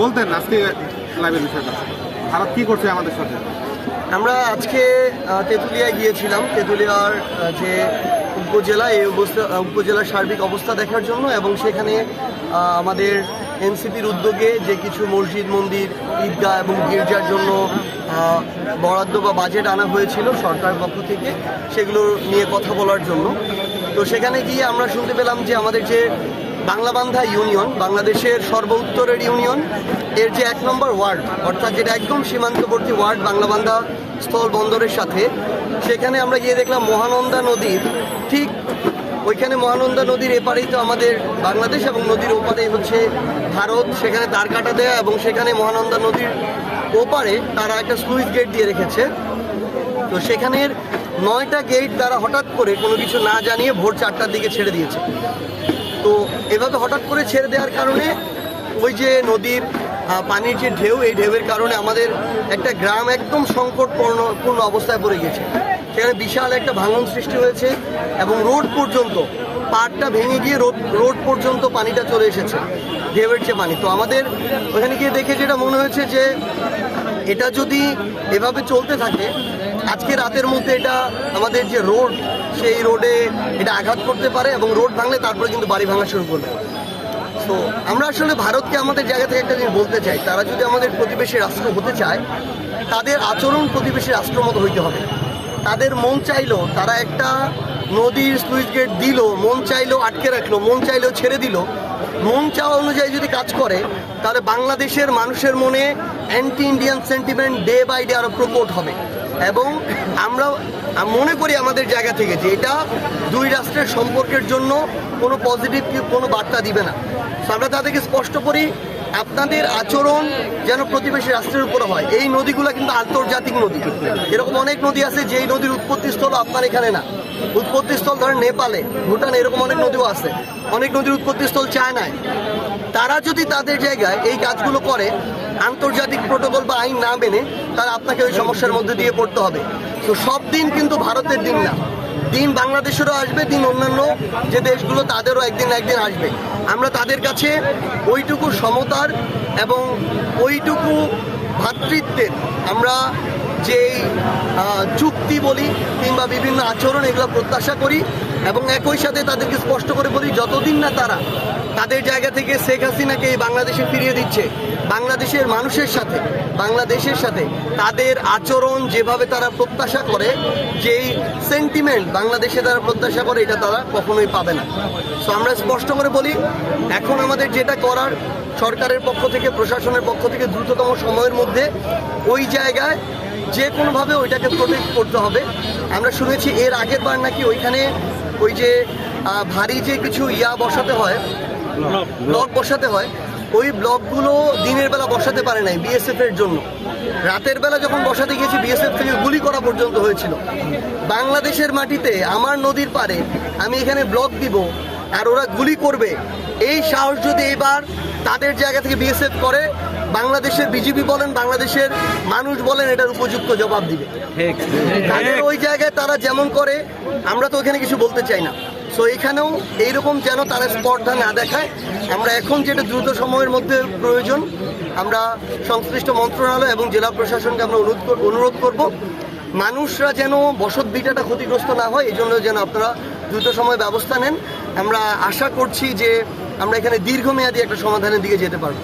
বলতেন আজকে লাইভের বিষয়টা। ভারত কি করছে আমাদের সাথে? আমরা আজকে তেঁতুলিয়ায় গিয়েছিলাম। তেঁতুলিয়ার যে উপজেলা, এই উপজেলার সার্বিক অবস্থা দেখার জন্য এবং সেখানে আমাদের এনসিপির উদ্যোগে যে কিছু মসজিদ, মন্দির, ঈদগাহ এবং গির্জার জন্য বরাদ্দ বা বাজেট আনা হয়েছিল সরকার পক্ষ থেকে, সেগুলো নিয়ে কথা বলার জন্য। তো সেখানে গিয়ে আমরা শুনতে পেলাম যে আমাদের যে বাংলাবান্ধা ইউনিয়ন, বাংলাদেশের সর্ব উত্তরের ইউনিয়ন, এর যে এক নম্বর ওয়ার্ড, অর্থাৎ যেটা একদম সীমান্তবর্তী ওয়ার্ড বাংলাবান্ধা স্থল বন্দরের সাথে, সেখানে আমরা গিয়ে দেখলাম মহানন্দা নদীর ঠিক ওইখানে মহানন্দা নদীর এপারেই তো আমাদের বাংলাদেশ এবং নদীর ওপারেই হচ্ছে ভারত, সেখানে তার কাটা দেয়া এবং সেখানে মহানন্দা নদীর ওপারে তারা একটা স্লুইস গেট দিয়ে রেখেছে। তো সেখানের নয়টা গেট তারা হঠাৎ করে কোনো কিছু না জানিয়ে ভোর চারটার দিকে ছেড়ে দিয়েছে। তো এভাবে হঠাৎ করে ছেড়ে দেওয়ার কারণে ওই যে নদীর পানির যে ঢেউ, এই ঢেউয়ের কারণে আমাদের একটা গ্রাম একদম সংকটপূর্ণ, পূর্ণ অবস্থায় পড়ে গেছে সেখানে বিশাল একটা ভাঙন সৃষ্টি হয়েছে এবং রোড পর্যন্ত, পাড়টা ভেঙে গিয়ে রোড রোড পর্যন্ত পানিটা চলে এসেছে, ঢেউয়ের যে পানি। তো আমাদের ওখানে গিয়ে দেখে যেটা মনে হয়েছে যে, এটা যদি এভাবে চলতে থাকে আজকে রাতের মধ্যে এটা আমাদের যে রোড, সেই রোডে এটা আঘাত করতে পারে এবং রোড ভাঙলে তারপরে কিন্তু বাড়ি ভাঙা শুরু করবে। তো আমরা আসলে ভারতকে আমাদের জায়গা থেকে একটা জিনিস বলতে চাই, তারা যদি আমাদের প্রতিবেশী রাষ্ট্র হতে চায়, তাদের আচরণ প্রতিবেশী রাষ্ট্র মতো হইতে হবে। তাদের মন চাইলো, তারা একটা নদীর সুইচ গেট দিল, মন চাইলো আটকে রাখল, মন চাইলেও ছেড়ে দিল, মন চাওয়া অনুযায়ী যদি কাজ করে, তাহলে বাংলাদেশের মানুষের মনে anti Indian sentiment day by day আরও প্রকট হবে। এবং আমরা মনে করি আমাদের জায়গা থেকে যে এটা দুই রাষ্ট্রের সম্পর্কের জন্য কোনো পজিটিভ কোনো বার্তা দিবে না। আমরা তাদেরকে স্পষ্ট করি, আপনাদের আচরণ যেন প্রতিবেশী রাষ্ট্রের উপরে হয়। এই নদীগুলো কিন্তু আন্তর্জাতিক নদী। এরকম অনেক নদী আছে যেই নদীর উৎপত্তি স্থল আপনার এখানে না। উৎপত্তি স্থল ধরেন নেপালে, ভুটান এরকম অনেক নদীও আছে। অনেক নদীর উৎপত্তি স্থল চায়নায়। তারা যদি তাদের জায়গায় এই কাজগুলো করে, আন্তর্জাতিক প্রোটোকল বা আইন না মেনে তারা আপনাকে ওই সমস্যার মধ্যে দিয়ে পড়তে হবে। তো সব দিন কিন্তু ভারতের দিন না। দিন বাংলাদেশেরও আসবে, দিন অন্যান্য যে দেশগুলো তাদেরও একদিন একদিন আসবে। আমরা তাদের কাছে ওইটুকু সমতার এবং ওইটুকু ভাতৃত্বের আমরা যে চুক্তি বলি কিংবা বিভিন্ন আচরণ এগুলো প্রত্যাশা করি এবং একই সাথে তাদেরকে স্পষ্ট করে বলি, যতদিন না তারা তাদের জায়গা থেকে শেখ হাসিনাকে এই বাংলাদেশে ফিরিয়ে দিচ্ছে, বাংলাদেশের মানুষের সাথে, বাংলাদেশের সাথে তাদের আচরণ যেভাবে তারা প্রত্যাশা করে, যেই সেন্টিমেন্ট বাংলাদেশে তারা প্রত্যাশা করে, এটা তারা কখনোই পাবে না। তো আমরা স্পষ্ট করে বলি, এখন আমাদের যেটা করার সরকারের পক্ষ থেকে, প্রশাসনের পক্ষ থেকে দ্রুততম সময়ের মধ্যে ওই জায়গায় যে কোনোভাবে ওইটাকে প্রোটেক্ট করতে হবে। আমরা শুনেছি এর আগের বার নাকি ওইখানে ওই যে ভারী যে কিছু ইয়া বসাতে হয় ব্লক বসাতে হয় ওই ব্লকগুলো দিনের বেলা বসাতে পারে নাই বিএসএফ এর জন্য। রাতের বেলা যখন বসাতে গিয়েছি বিএসএফ থেকে গুলি করা পর্যন্ত হয়েছিল। বাংলাদেশের মাটিতে আমার নদীর পারে আমি এখানে ব্লক দিব আর ওরা গুলি করবে। এই সাহস যদি এবার তাদের জায়গা থেকে বিএসএফ করে বাংলাদেশের বিজেপি বলেন বাংলাদেশের মানুষ বলেন এটার উপযুক্ত জবাব দিবে। তাদের ওই জায়গায় তারা যেমন করে আমরা তো ওখানে কিছু বলতে চাই না। সো এখানেও এইরকম যেন তারা স্পর্ধা না দেখায়। আমরা এখন যেটা দ্রুত সময়ের মধ্যে প্রয়োজন আমরা সংশ্লিষ্ট মন্ত্রণালয় এবং জেলা প্রশাসনকে আমরা অনুরোধ অনুরোধ করব মানুষরা যেন বসত ভিটাটা ক্ষতিগ্রস্ত না হয় এই জন্য যেন আপনারা দ্রুত সময় ব্যবস্থা নেন। আমরা আশা করছি যে আমরা এখানে দীর্ঘমেয়াদী একটা সমাধানের দিকে যেতে পারব।